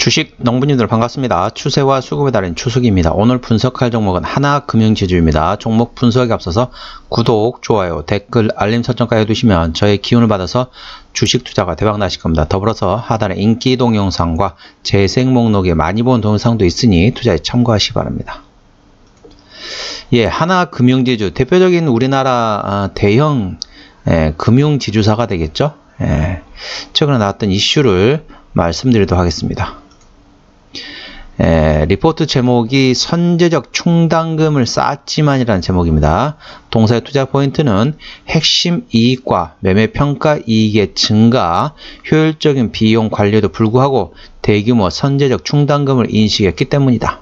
주식 농부님들 반갑습니다. 추세와 수급에 달인 추석입니다. 오늘 분석할 종목은 하나금융지주입니다. 종목 분석에 앞서서 구독, 좋아요, 댓글, 알림 설정까지 해두시면 저의 기운을 받아서 주식 투자가 대박 나실 겁니다. 더불어서 하단에 인기 동영상과 재생 목록에 많이 본 동영상도 있으니 투자에 참고하시기 바랍니다. 예, 하나금융지주 대표적인 우리나라 아, 대형 예, 금융지주사가 되겠죠. 예, 최근에 나왔던 이슈를 말씀드리도록 하겠습니다. 에, 리포트 제목이 선제적 충당금을 쌓았지만이라는 제목입니다. 동사의 투자 포인트는 핵심 이익과 매매 평가 이익의 증가, 효율적인 비용 관리에도 불구하고 대규모 선제적 충당금을 인식했기 때문이다.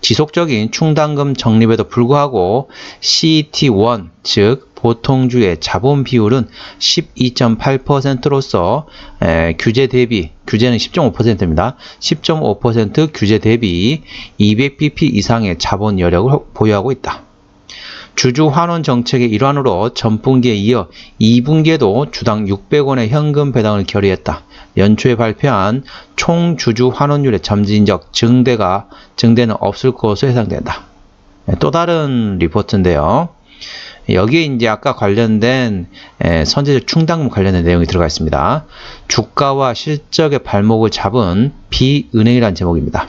지속적인 충당금 적립에도 불구하고 CET1, 즉 보통주의 자본 비율은 12.8%로서 규제 대비, 규제는 10.5%입니다. 10.5% 규제 대비 200bp 이상의 자본 여력을 보유하고 있다. 주주 환원 정책의 일환으로 전분기에 이어 2분기에도 주당 600원의 현금 배당을 결의했다. 연초에 발표한 총 주주 환원율의 점진적 증대가 증대는 없을 것으로 예상된다. 네, 또 다른 리포트인데요. 여기에 이제 아까 관련된 선제적 충당금 관련된 내용이 들어가 있습니다. 주가와 실적의 발목을 잡은 비은행이라는 제목입니다.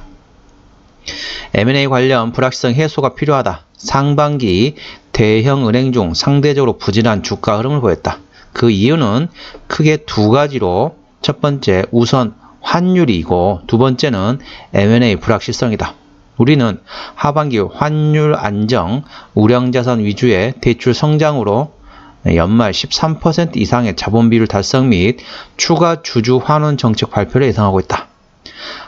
M&A 관련 불확실성 해소가 필요하다. 상반기 대형 은행 중 상대적으로 부진한 주가 흐름을 보였다. 그 이유는 크게 두 가지로 첫 번째 우선 환율이고 두 번째는 M&A 불확실성이다. 우리는 하반기 환율 안정, 우량자산 위주의 대출 성장으로 연말 13% 이상의 자본 비율 달성 및 추가 주주 환원 정책 발표를 예상하고 있다.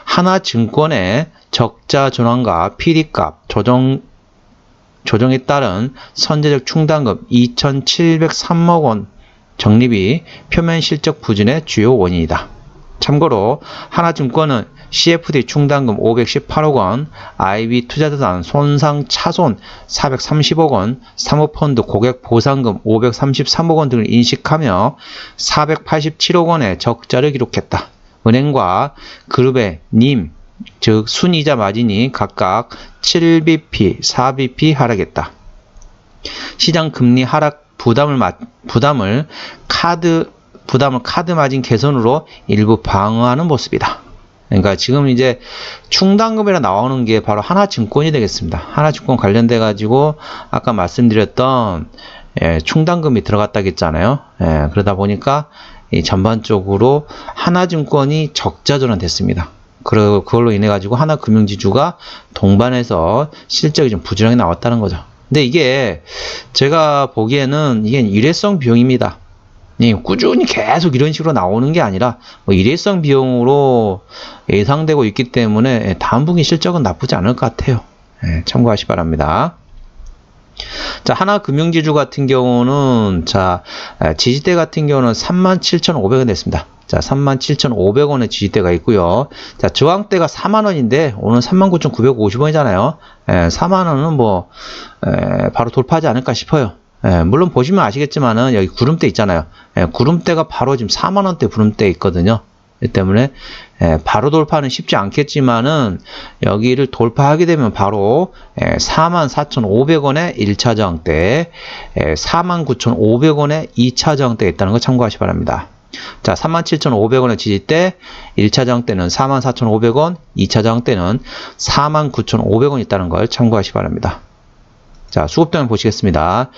하나증권의 적자 전환과 PD값 조정 조정에 따른 선제적 충당금 2,703억 원 적립이 표면 실적 부진의 주요 원인이다. 참고로 하나증권은 CFD 충당금 518억 원, IB 투자자산 손상 차손 430억 원, 사모펀드 고객 보상금 533억 원 등을 인식하며 487억 원의 적자를 기록했다. 은행과 그룹의 님, 즉 순이자 마진이 각각 7bp, 4bp 하락했다. 시장 금리 하락 부담을 부담을 카드 부담을 카드 마진 개선으로 일부 방어하는 모습이다. 그러니까 지금 이제 충당금이라 나오는 게 바로 하나증권이 되겠습니다. 하나증권 관련돼 가지고 아까 말씀드렸던 예, 충당금이 들어갔다 했잖아요. 예, 그러다 보니까 이 전반적으로 하나증권이 적자 전환됐습니다. 그걸로 인해 가지고 하나금융지주가 동반해서 실적이 좀 부진하게 나왔다는 거죠. 근데 이게 제가 보기에는 이게 일회성 비용입니다. 예, 꾸준히 계속 이런 식으로 나오는 게 아니라 뭐 일회성 비용으로 예상되고 있기 때문에 다음 분기 실적은 나쁘지 않을 것 같아요. 예, 참고하시 기 바랍니다. 자, 하나금융지주 같은 경우는 자, 지지대 같은 경우는 37,500원 됐습니다. 자, 37,500원의 지지대가 있고요. 자, 저항대가 4만 원인데 오늘 39,950원이잖아요. 에, 4만 원은 뭐 에, 바로 돌파하지 않을까 싶어요. 예, 물론 보시면 아시겠지만은 여기 구름대 있잖아요. 예, 구름대가 바로 지금 4만 원대 구름대 있거든요. 이 때문에 예, 바로 돌파는 쉽지 않겠지만은 여기를 돌파하게 되면 바로 예, 44,500원의 1차 저항대, 예, 49,500원의 2차 저항대가 있다는 거 참고하시 기 바랍니다. 자, 37,500원의 지지대, 1차 저항대는 44,500원, 2차 저항대는 49,500원 있다는 걸 참고하시 기 바랍니다. 자, 수급등을 보시겠습니다.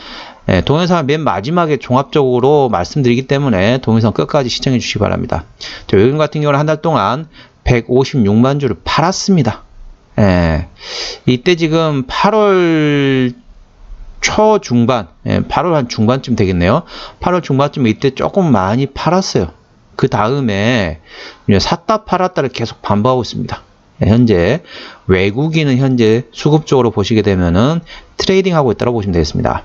예, 동영상 맨 마지막에 종합적으로 말씀드리기 때문에 동영상 끝까지 시청해 주시기 바랍니다. 자, 요금 같은 경우는 한 달 동안 156만 주를 팔았습니다. 예, 이때 지금 8월 초중반, 예, 8월 한 중반쯤 되겠네요. 8월 중반쯤 이때 조금 많이 팔았어요. 그 다음에 샀다 팔았다를 계속 반복하고 있습니다. 예, 현재 외국인은 현재 수급적으로 보시게 되면은 트레이딩 하고 있다고 보시면 되겠습니다.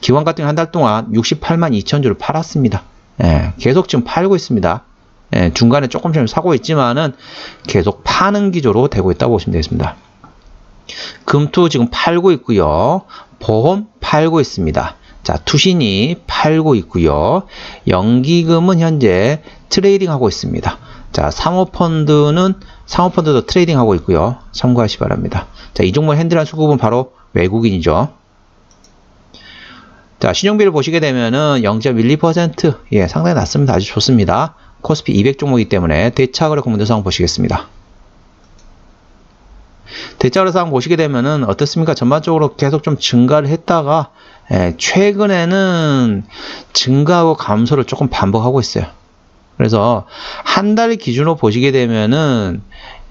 기관 같은 한 달 동안 68만 2천 주를 팔았습니다. 예, 계속 지금 팔고 있습니다. 예, 중간에 조금씩 사고 있지만은 계속 파는 기조로 되고 있다고 보시면 되겠습니다. 금투 지금 팔고 있고요. 보험 팔고 있습니다. 자, 투신이 팔고 있고요. 연기금은 현재 트레이딩 하고 있습니다. 자, 사모펀드는 사모펀드도 트레이딩 하고 있고요. 참고하시 기 바랍니다. 자, 이 종목 핸들한 수급은 바로 외국인이죠. 자, 신용비를 보시게 되면은 0.12% 예, 상당히 낮습니다. 아주 좋습니다. 코스피 200 종목이기 때문에 대차거래 공모대상 보시겠습니다. 상황 보시게 되면은 어떻습니까? 전반적으로 계속 좀 증가를 했다가 예, 최근에는 증가하고 감소를 조금 반복하고 있어요. 그래서 한 달 기준으로 보시게 되면은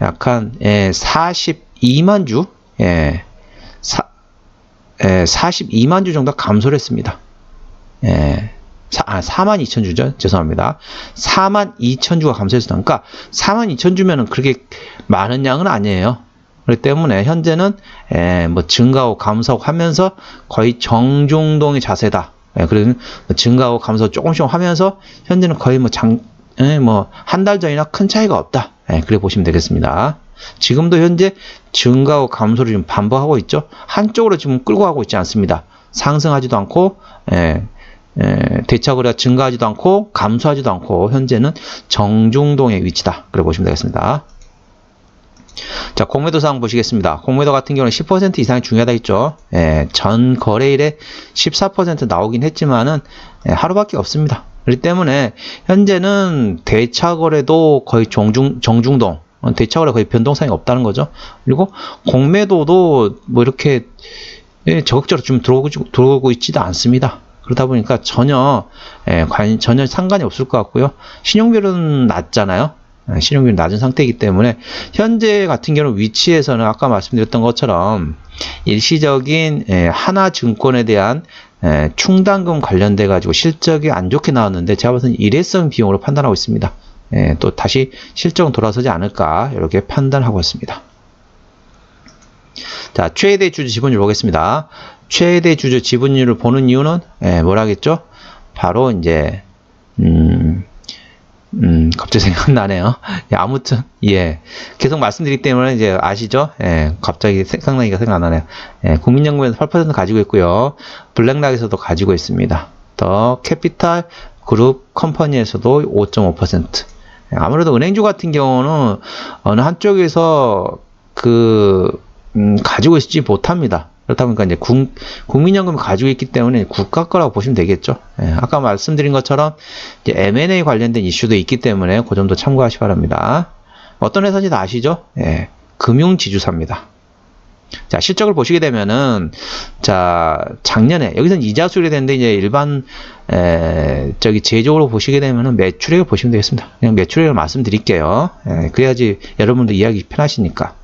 약간 예, 42만 주, 예, 42만 주 정도 감소를 했습니다. 예, 사, 아, 4만 2천 주죠. 죄송합니다. 4만 2천 주가 감소했습니다. 그러니까 4만 2천 주면은 그렇게 많은 양은 아니에요. 그렇기 때문에 현재는 에, 뭐 증가하고 감소하고 하면서 거의 정중동의 자세다. 예, 그래서 뭐 증가하고 감소 조금씩 하면서 현재는 거의 뭐 장, 예, 뭐한 달 전이나 큰 차이가 없다. 예, 그래 보시면 되겠습니다. 지금도 현재 증가하고 감소를 좀 반복하고 있죠. 한쪽으로 지금 끌고 가고 있지 않습니다. 상승하지도 않고 예, 예, 대차거래가 증가하지도 않고 감소하지도 않고 현재는 정중동의 위치다. 그래 보시면 되겠습니다. 자, 공매도 사항 보시겠습니다. 공매도 같은 경우는 10% 이상이 중요하다 했죠. 예, 전 거래일에 14% 나오긴 했지만은 예, 하루밖에 없습니다. 그렇기 때문에 현재는 대차 거래도 거의 정중 정중동 대차 거래 거의 변동성이 없다는 거죠. 그리고 공매도도 뭐 이렇게 예, 적극적으로 좀 들어오고, 들어오고 있지도 않습니다. 그러다 보니까 전혀 예, 관, 전혀 상관이 없을 것 같고요. 신용비율은 낮잖아요. 예, 신용률이 낮은 상태이기 때문에 현재 같은 경우 위치에서는 아까 말씀드렸던 것처럼 일시적인 예, 하나 증권에 대한 예, 충당금 관련돼 가지고 실적이 안 좋게 나왔는데 제가 봐서는 일회성 비용으로 판단하고 있습니다. 또 다시 실적은 돌아서지 않을까 이렇게 판단하고 있습니다. 자 최대 주주 지분율 보겠습니다. 최대 주주 지분율을 보는 이유는 뭐라겠죠? 바로 이제 음, 음, 갑자기 생각나네요. 예, 아무튼, 예. 계속 말씀드리기 때문에 이제 아시죠? 예, 갑자기 생각나니까 생각나네요. 예, 국민연금에서 8% 가지고 있고요. 블랙락에서도 가지고 있습니다. 더 캐피탈 그룹 컴퍼니에서도 5.5%. 예, 아무래도 은행주 같은 경우는 어느 한쪽에서 그, 음, 가지고 있지 못합니다. 그렇다 보니까 이제 국, 민연금을 가지고 있기 때문에 국가 거라고 보시면 되겠죠. 예, 아까 말씀드린 것처럼 M&A 관련된 이슈도 있기 때문에 그 점도 참고하시 기 바랍니다. 어떤 회사인지 다 아시죠? 예, 금융지주사입니다. 자, 실적을 보시게 되면은, 자, 작년에, 여기서는 이자 수율이 되는데, 이제 일반, 에, 저기 제조로 보시게 되면은 매출액을 보시면 되겠습니다. 그냥 매출액을 말씀드릴게요. 예, 그래야지 여러분도 이야기 편하시니까.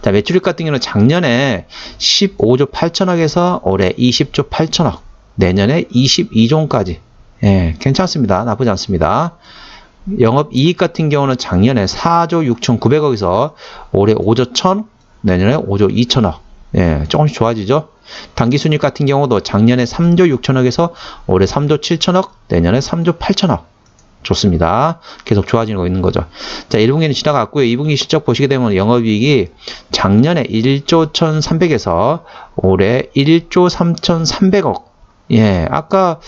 자, 매출액 같은 경우는 작년에 15조 8천억에서 올해 20조 8천억, 내년에 22조까지. 예, 괜찮습니다. 나쁘지 않습니다. 영업 이익 같은 경우는 작년에 4조 6천9백억에서 올해 5조 1천, 내년에 5조 2천억. 예, 조금씩 좋아지죠. 단기 순익 같은 경우도 작년에 3조 6천억에서 올해 3조 7천억, 내년에 3조 8천억. 좋습니다. 계속 좋아지는 거 있는 거죠. 자, 1분기는 지나갔고요. 2분기 실적 보시게 되면 영업이익이 작년에 1조 1,300에서 올해 1조 3,300억. 예, 아까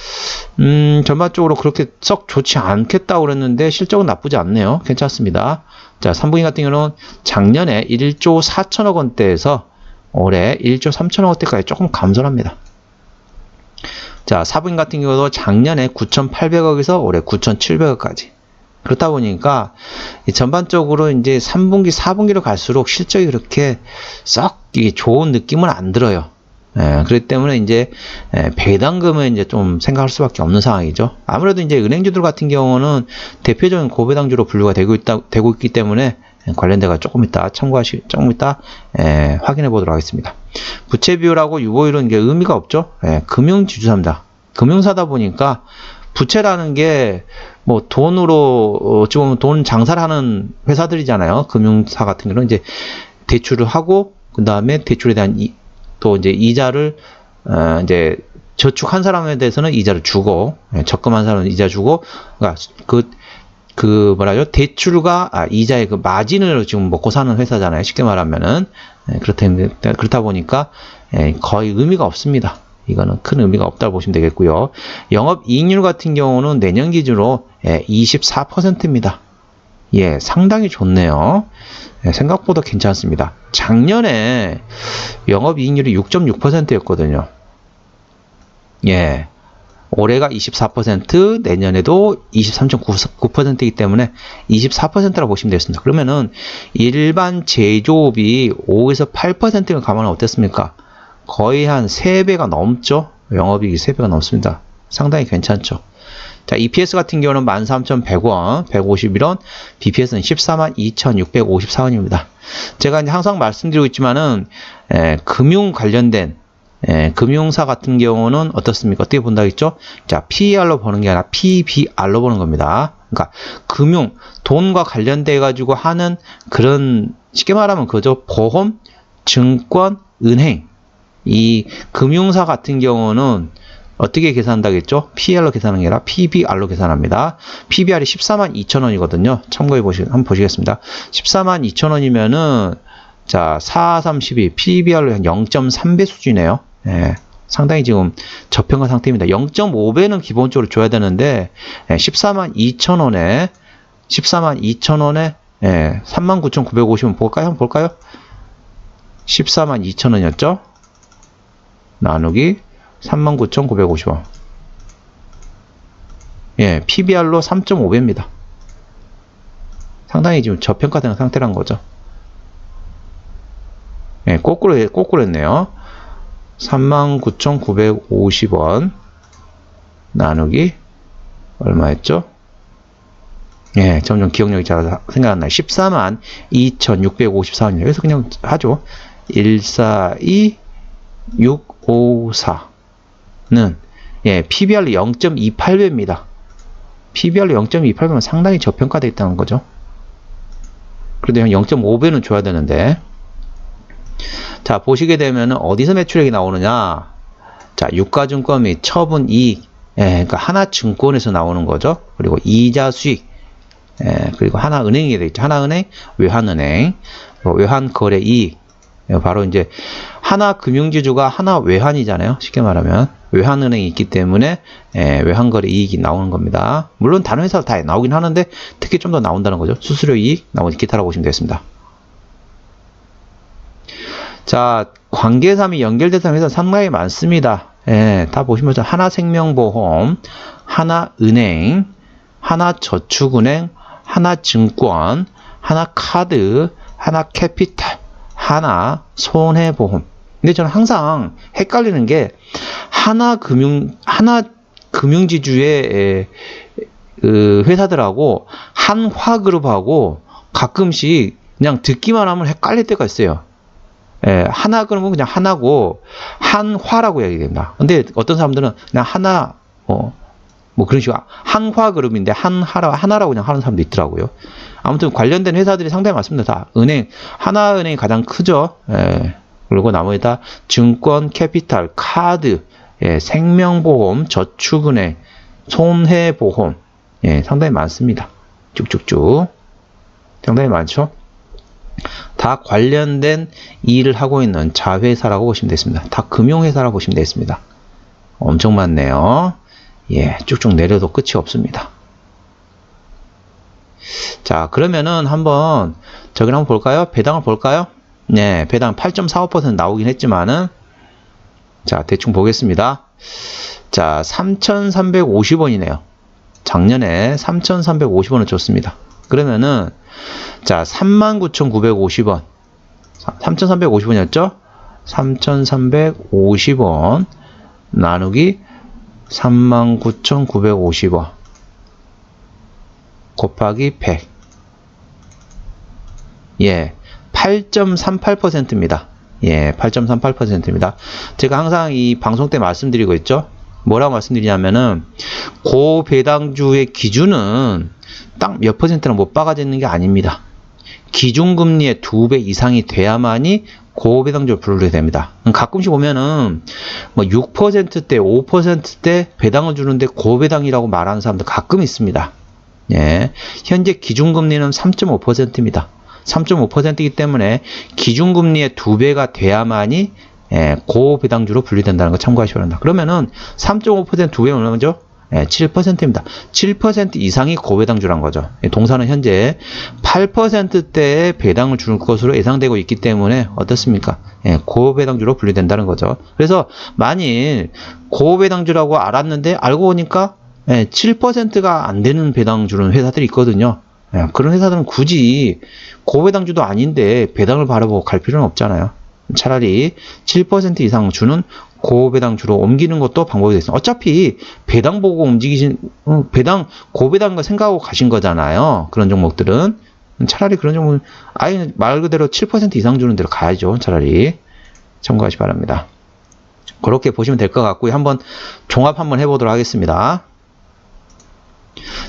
음, 전반적으로 그렇게 썩 좋지 않겠다고 그랬는데 실적은 나쁘지 않네요. 괜찮습니다. 자, 3분기 같은 경우는 작년에 1조 4천억 원대에서 올해 1조 3천억 원대까지 조금 감소합니다. 자, 사분 같은 경우도 작년에 9,800억에서 올해 9,700억까지. 그렇다 보니까 전반적으로 이제 3분기, 4분기로 갈수록 실적이 그렇게 썩 좋은 느낌은 안 들어요. 예, 그렇기 때문에 이제 예, 배당금은 이제 좀 생각할 수밖에 없는 상황이죠. 아무래도 이제 은행주들 같은 경우는 대표적인 고배당주로 분류가 되고 있다 되고 있기 때문에 관련돼가 조금 이따 참고하시 조금 이따 예, 확인해 보도록 하겠습니다. 부채 비율하고 유보율은 이게 의미가 없죠. 예, 금융 지주사입니다. 금융사다 보니까 부채라는 게 뭐 돈으로 어, 지금 돈 장사를 하는 회사들이잖아요. 금융사 같은 경우는 이제 대출을 하고 그 다음에 대출에 대한 이, 또 이제 이자를 어, 이제 저축한 사람에 대해서는 이자를 주고 예, 적금한 사람은 이자 주고 그러니까 그 그 뭐라죠 대출과 아, 이자의 그 마진을 지금 먹고 사는 회사잖아요. 쉽게 말하면은 예, 그렇다 그렇다 보니까 예, 거의 의미가 없습니다. 이거는 큰 의미가 없다고 보시면 되겠고요. 영업 이익률 같은 경우는 내년 기준으로 예, 24%입니다. 예, 상당히 좋네요. 예, 생각보다 괜찮습니다. 작년에 영업 이익률이 6.6%였거든요. 예, 올해가 24%, 내년에도 23.9%이기 때문에 24%라고 보시면 되겠습니다. 그러면은 일반 제조업이 5에서 8%가 가면 어땠습니까? 거의 한 3배가 넘죠? 영업이익이 3배가 넘습니다. 상당히 괜찮죠? 자, EPS 같은 경우는 13,100원, 151원, BPS는 142,654원입니다. 제가 이제 항상 말씀드리고 있지만은, 에, 금융 관련된 예, 금융사 같은 경우는 어떻습니까? 어떻게 본다 했죠? 자, PER로 보는 게 아니라 PBR로 보는 겁니다. 그러니까 금융, 돈과 관련돼 가지고 하는 그런 쉽게 말하면 그죠? 보험, 증권, 은행. 이 금융사 같은 경우는 어떻게 계산한다겠죠? PR로 계산하는 게 아니라 PBR로 계산합니다. PBR이 14만 2천 원이거든요. 참고해 보시, 한번 보시겠습니다. 14만 2천 원이면은, 자, 4, 3, 12, PBR로 한 0.3배 수준이네요. 예, 상당히 지금 저평가 상태입니다. 0.5배는 기본적으로 줘야 되는데 예, 14만 2천 원에 14만 2천 원에 예, 39,950원 볼까요? 한번 볼까요? 14만 2천 원이었죠? 나누기 39,950원. 예, PBR로 3.5배입니다. 상당히 지금 저평가되는 상태란 거죠. 예, 거꾸로, 거꾸로 했네요. 39,950원 나누기 얼마였죠? 예, 점점 기억력이 잘 생각나요. 14만 2,654원이에요. 그래서 그냥 하죠. 142654는 예, PBR로 0.28배입니다. PBR로 0.28배면 상당히 저평가되어 있다는 거죠. 그래도 한 0.5배는 줘야 되는데 자, 보시게 되면 어디서 매출액이 나오느냐? 자, 유가증권 및 처분 이익. 예, 그러니까 하나증권에서 나오는 거죠. 그리고 이자 수익. 예, 그리고 하나은행이 되어 있죠. 하나은행, 외환은행, 외환거래 이익. 예, 바로 이제 하나금융지주가 하나외환이잖아요. 쉽게 말하면 외환은행이 있기 때문에 예, 외환거래 이익이 나오는 겁니다. 물론 다른 회사 다 나오긴 하는데 특히 좀 더 나온다는 거죠. 수수료 이익, 나머지 기타라고 보시면 되겠습니다. 자, 관계사 및 연결대상 회사 상당히 많습니다. 예, 다 보시면 하나생명보험, 하나은행, 하나저축은행, 하나증권, 하나카드, 하나캐피탈, 하나 손해보험. 근데 저는 항상 헷갈리는 게 하나 금융, 하나 금융지주의 그 회사들하고 한화그룹하고 가끔씩 그냥 듣기만 하면 헷갈릴 때가 있어요. 예, 하나 그러면 그냥 하나고 한화라고 얘기됩니다. 근데 어떤 사람들은 그냥 하나 어, 뭐 그런 식으로 한화 그룹인데 한하라 하나라고 그냥 하는 사람도 있더라고요. 아무튼 관련된 회사들이 상당히 많습니다. 다 은행 하나은행이 가장 크죠. 예, 그리고 나머지 다 증권, 캐피탈, 카드, 예, 생명보험, 저축은행, 손해보험 예, 상당히 많습니다. 쭉쭉쭉 상당히 많죠. 다 관련된 일을 하고 있는 자회사라고 보시면 되겠습니다. 다 금융회사라고 보시면 되겠습니다. 엄청 많네요. 예, 쭉쭉 내려도 끝이 없습니다. 자, 그러면은 한번 저기 한번 볼까요? 배당을 볼까요? 네, 배당 8.45% 나오긴 했지만은 자, 대충 보겠습니다. 자, 3,350원이네요. 작년에 3,350원을 줬습니다. 그러면은 자, 39,950원. 3,350원이었죠? 3,350원 나누기 39,950원 곱하기 100. 예, 8.38%입니다. 예, 8.38%입니다. 제가 항상 이 방송 때 말씀드리고 있죠. 뭐라고 말씀드리냐면은 고배당주의 기준은 딱 몇 퍼센트나 못 박아지는 게 아닙니다. 기준금리의 두 배 이상이 돼야만이 고배당주를 부르게 됩니다. 가끔씩 보면은 뭐 6%대, 5%대 배당을 주는데 고배당이라고 말하는 사람들 가끔 있습니다. 예. 현재 기준금리는 3.5%입니다. 3.5%이기 때문에 기준금리의 두 배가 돼야만이 예, 고배당주로 분류된다는 거 참고하시기 바랍니다. 그러면은 3.5%두 배는 얼마 죠 예, 7%입니다. 7% 이상이 고배당주란 거죠. 예, 동사는 현재 8%대의 배당을 줄 것으로 예상되고 있기 때문에 어떻습니까? 예, 고배당주로 분류된다는 거죠. 그래서 만일 고배당주라고 알았는데 알고 보니까 예, 7%가 안 되는 배당 주는 회사들이 있거든요. 예, 그런 회사들은 굳이 고배당주도 아닌데 배당을 바라보고 갈 필요는 없잖아요. 차라리 7% 이상 주는 고배당주로 옮기는 것도 방법이 되겠습니다. 어차피 배당 보고 움직이신 어, 배당 고배당 거 생각하고 가신 거잖아요. 그런 종목들은 차라리 그런 종목은 아예 말 그대로 7% 이상 주는 대로 가야죠. 차라리 참고하시 기 바랍니다. 그렇게 보시면 될 것 같고요. 한번 종합 한번 해보도록 하겠습니다.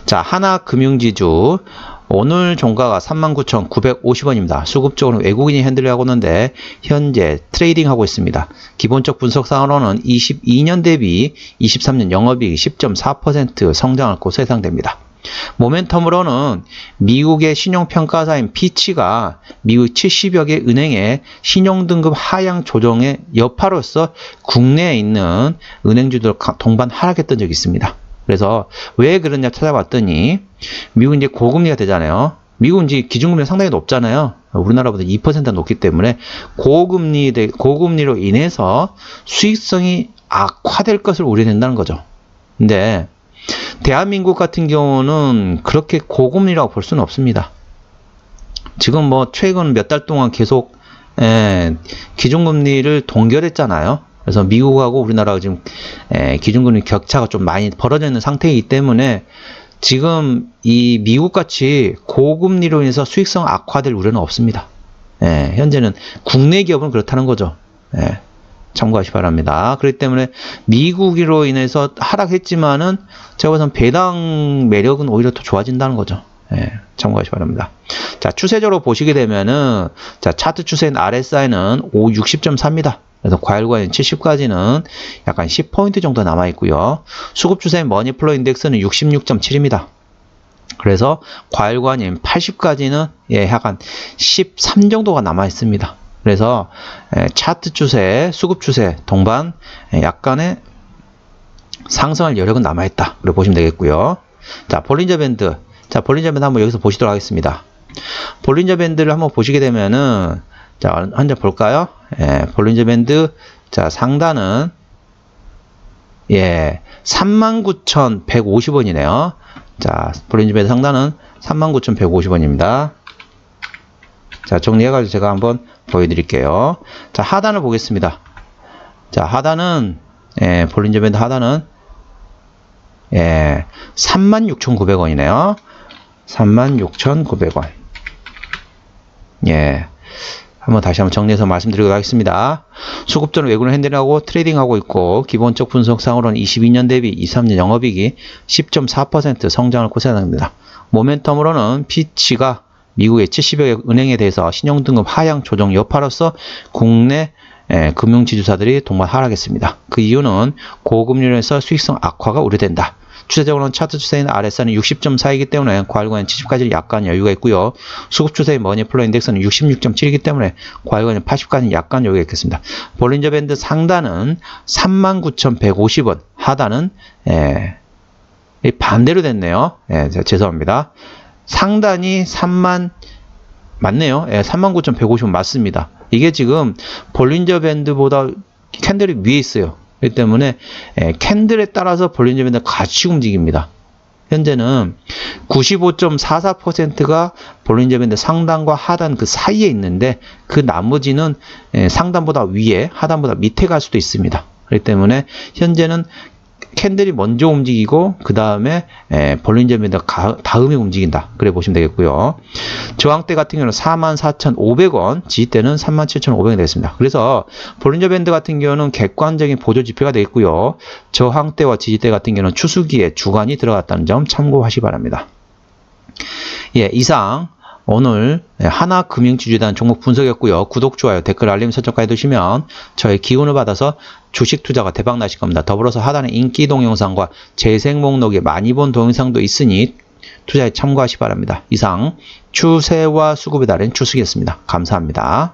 자, 하나금융지주 오늘 종가가 39,950원입니다. 수급적으로 외국인이 핸들을 하고 있는데 현재 트레이딩 하고 있습니다. 기본적 분석상으로는 22년 대비 23년 영업이익 10.4% 성장할 것으로 예상됩니다. 모멘텀으로는 미국의 신용평가사인 피치가 미국 70여 개 은행의 신용등급 하향 조정의 여파로서 국내에 있는 은행주들 동반 하락했던 적이 있습니다. 그래서 왜 그러냐 찾아봤더니 미국 이제 고금리가 되잖아요. 미국은 이제 기준금리가 상당히 높잖아요. 우리나라보다 2% 높기 때문에 고금리 고금리로 인해서 수익성이 악화될 것을 우려된다는 거죠. 근데 대한민국 같은 경우는 그렇게 고금리라고 볼 수는 없습니다. 지금 뭐 최근 몇 달 동안 계속 예, 기준금리를 동결했잖아요. 그래서 미국하고 우리나라가 지금 에, 기준금리 격차가 좀 많이 벌어져 있는 상태이기 때문에 지금 이 미국 같이 고금리로 인해서 수익성 악화될 우려는 없습니다. 예, 현재는 국내 기업은 그렇다는 거죠. 예, 참고하시 기 바랍니다. 그렇기 때문에 미국으로 인해서 하락했지만은 제가 봐선 배당 매력은 오히려 더 좋아진다는 거죠. 예, 참고하시 기 바랍니다. 자, 추세적으로 보시게 되면은 자, 차트 추세인 RSI는 5 60.4입니다. 그래서 과일과인 70까지는 약간 10포인트 정도 남아 있고요. 수급 추세인 머니플로 인덱스는 66.7입니다. 그래서 과일과님 80까지는 예, 약간 13 정도가 남아 있습니다. 그래서 예, 차트 추세, 수급 추세 동반 예, 약간의 상승할 여력은 남아 있다. 그렇게 보시면 되겠고요. 자, 볼린저 밴드. 자, 볼린저 밴드 한번 여기서 보시도록 하겠습니다. 볼린저 밴드를 한번 보시게 되면은 자, 한장 볼까요? 예, 볼린저 밴드. 자, 상단은 예, 39,150원이네요. 자, 볼린저 밴드 상단은 39,150원입니다. 자, 정리해가지고 제가 한번 보여드릴게요. 자, 하단을 보겠습니다. 자, 하단은, 예, 볼린저 밴드 하단은, 예, 36,900원이네요. 36,900원. 예. 한번 다시 한번 정리해서 말씀드리도록 하겠습니다. 수급전은 외국인 핸들하고 트레이딩하고 있고 기본적 분석상으로는 22년 대비 23년 영업이익이 10.4% 성장을 고세합니다. 모멘텀으로는 피치가 미국의 70여 개 은행에 대해서 신용등급 하향 조정 여파로서 국내 예, 금융지주사들이 동반 하락했습니다. 그 이유는 고금리로해서 수익성 악화가 우려된다. 추세적으로는 차트 추세인 RSI는 60.4이기 때문에 과일과는 70까지 약간 여유가 있고요. 수급 추세인 머니플로 인덱스는 66.7이기 때문에 과일과는 80까지 약간 여유가 있겠습니다. 볼린저 밴드 상단은 39,150원, 하단은 예, 반대로 됐네요. 예, 죄송합니다. 상단이 3만 맞네요. 예, 39,150원 맞습니다. 이게 지금 볼린저 밴드보다 캔들이 위에 있어요. 그렇기 때문에 캔들에 따라서 점인들 같이 움직입니다. 현재는 95.44%가 볼륨점인데 상단과 하단 그 사이에 있는데 그 나머지는 상단보다 위에 하단보다 밑에 갈 수도 있습니다. 그렇기 때문에 현재는 캔들이 먼저 움직이고 그 다음에 볼린저밴드 다음에 움직인다. 그래 보시면 되겠고요. 저항대 같은 경우는 44,500원, 지지대는 37,500원 되겠습니다. 그래서 볼린저 밴드 같은 경우는 객관적인 보조 지표가 되겠고요. 저항대와 지지대 같은 경우는 추수기에 주간이 들어갔다는 점 참고하시 기 바랍니다. 예, 이상 오늘 하나금융지주단 종목 분석이었고요. 구독, 좋아요, 댓글, 알림 설정까지 해두시면 저의 기운을 받아서 주식 투자가 대박 나실 겁니다. 더불어서 하단에 인기 동영상과 재생 목록에 많이 본 동영상도 있으니 투자에 참고하시 기 바랍니다. 이상 추세와 수급에 따른 추석이었습니다. 감사합니다.